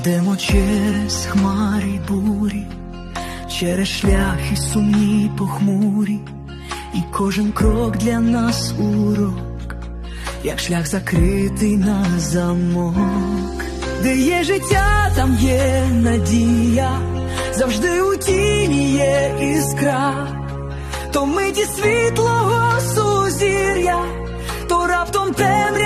йдемо через хмари бурі, через шляхи сумні похмурі, і кожен крок для нас урок, як шлях закритий на замок, де є життя, там є надія, завжди у тіні є іскра, то миті світлого сузір'я, то раптом темрява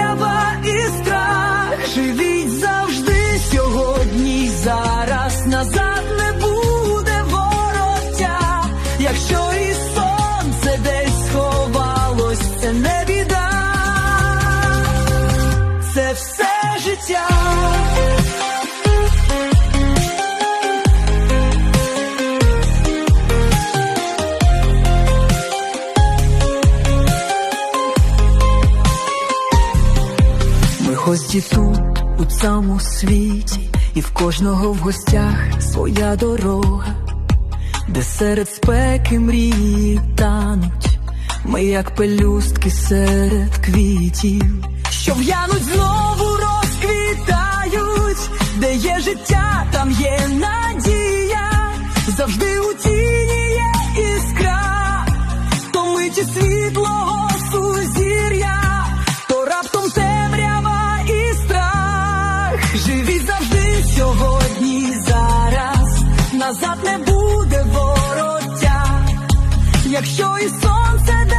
Ми гості тут, у цьому світі, і в кожного в гостях своя дорога, де серед спеки мрії тануть, ми як пелюстки серед квітів, що в'януть знову розквітають, де є життя, там є надія, завжди у тіні є іскра, то миті світлого сузір'я, Живіть завжди сьогодні, зараз. Назад не буде вороття, якщо і сонце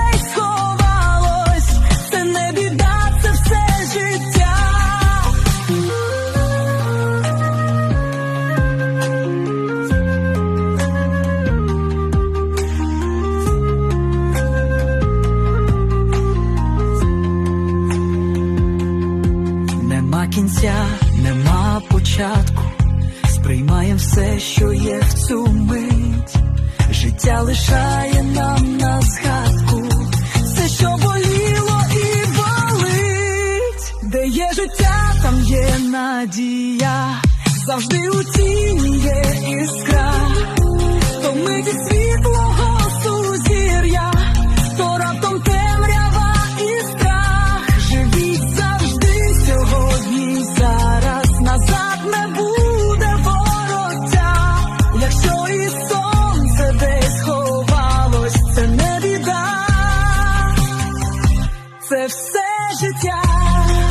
Нема кінця, нема початку, сприймаєм все, що є в цю мить. Життя лишає нам на згадку все, що боліло і болить, де є життя, там є надія, завжди у тіні є іскра, все життя.